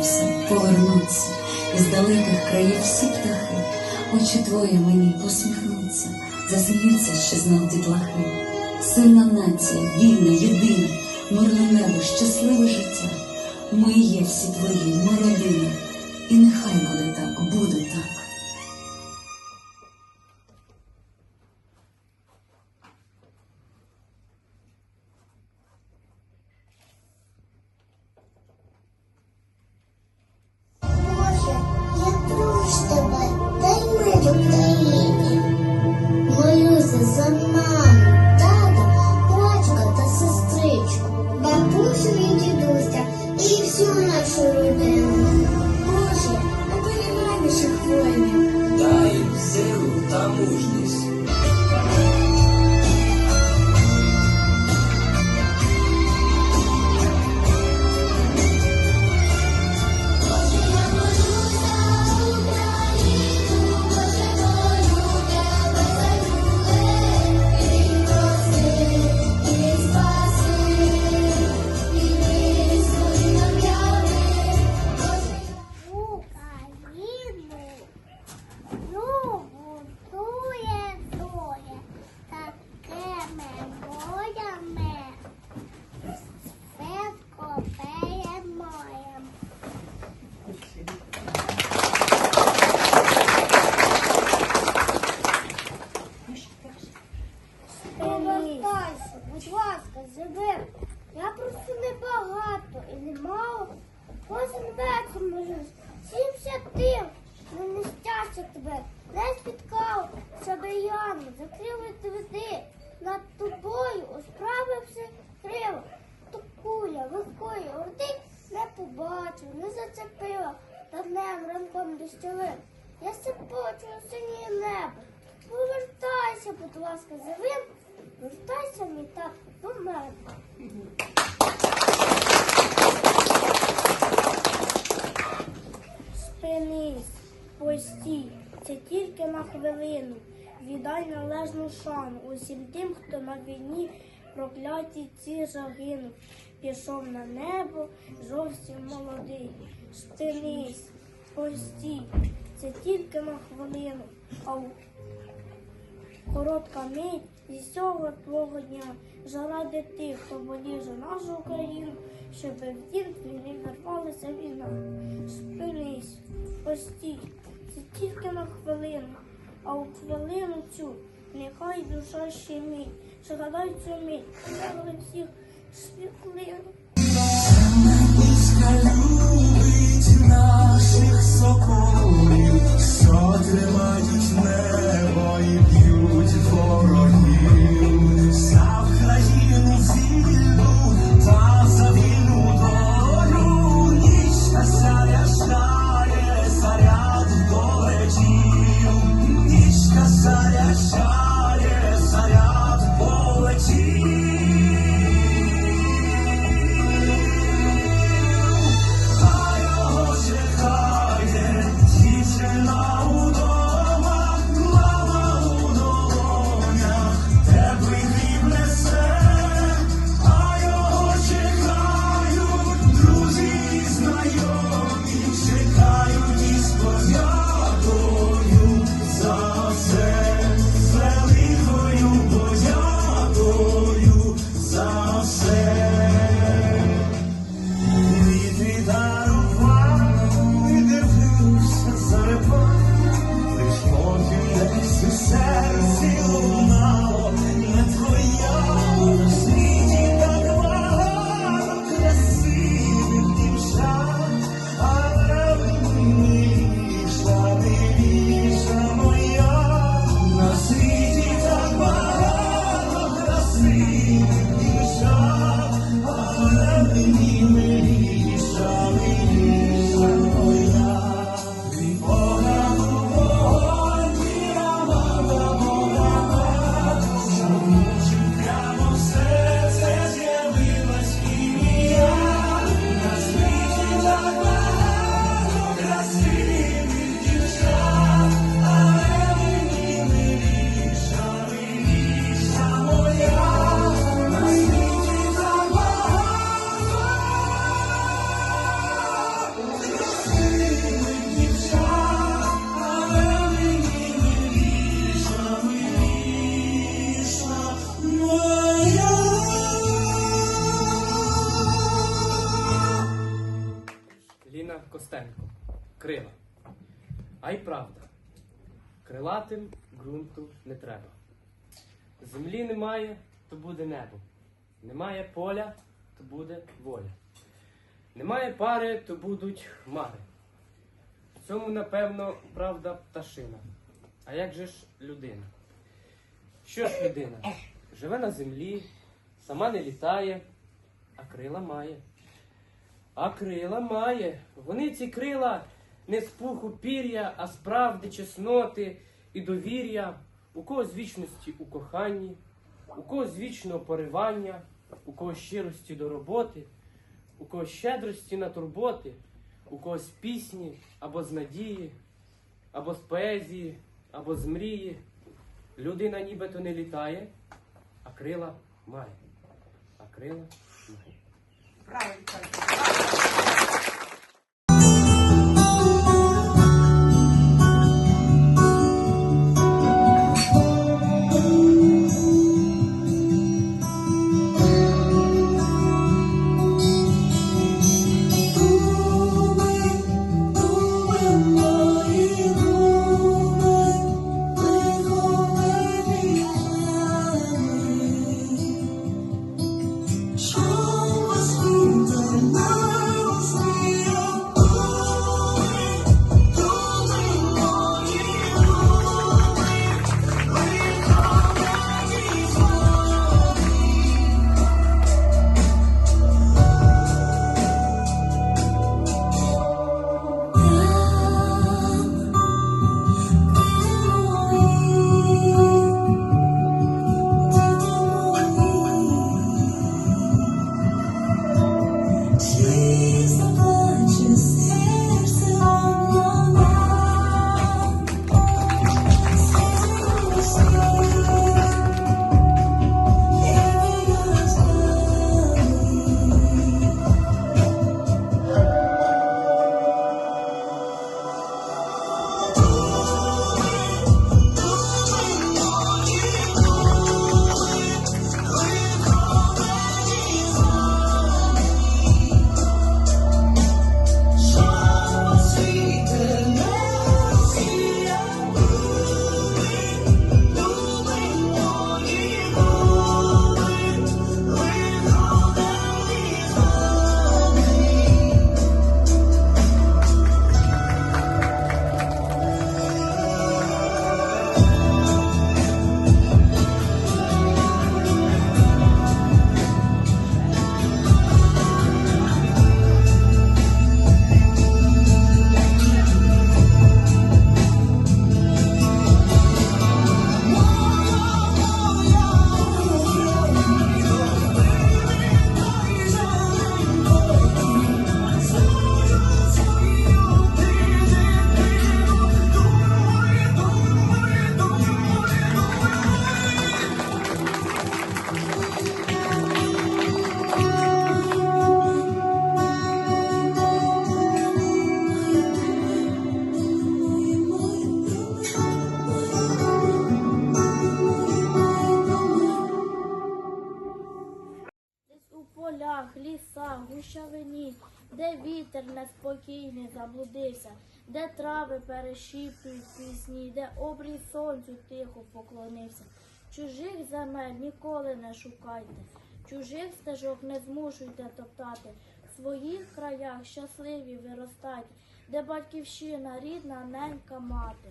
все повернуться, із далеких країв всі птахи, очі твої мені посміхнуться, засміються ще знов дітлахи. Сильна нація, вільна, єдина, мирне небо, щасливе життя. Ми є всі твої, ми родина, і нехай буде так, буде так. Я закрили твіти. Над тобою справився криво. То куля легкої орди не побачив, не зацепила, та днем ранком дощовим. Я все почую синє небо. Повертайся, будь ласка, живим, вертайся мій так до мене. Спинись, постій, це тільки на хвилину. Віддай належну шану усім тим, хто на війні прокляті ці загинув. Пішов на небо зовсім молодий. Спинись, постій, це тільки на хвилину. А в коротка мить зі цього твого дня заради тих, хто болів за нашу Україну, щоб в дім не вирвалася війна. Спинись, постій, це тільки на хвилину, а у хвилину цю нехай душа ще мій, згадай цю мить, але всіх світлин. любить наших соколів, що тримають небо і Крила. А й правда. Крилатим ґрунту не треба. Землі немає, то буде небо. Немає поля, то буде воля. Немає пари, то будуть хмари. В цьому, напевно, правда пташина. А як же ж людина? Що ж людина? Живе на землі, сама не літає, а крила має. А крила має. Вони ці крила не з пуху пір'я, а з правди, чесноти і довір'я, у когось вічності у коханні, у когось вічного поривання, у когось щирості до роботи, у когось щедрості на турботи, у когось пісні або з надії, або з поезії, або з мрії. Людина нібито не літає, а крила має. А крила має. Десь неспокійний заблудився, де трави перешіптують пісні, де обрій сонцю тихо поклонився. Чужих земель ніколи не шукайте, чужих стежок не змушуйте топтати. В своїх краях щасливі виростайте, де батьківщина рідна ненька мати.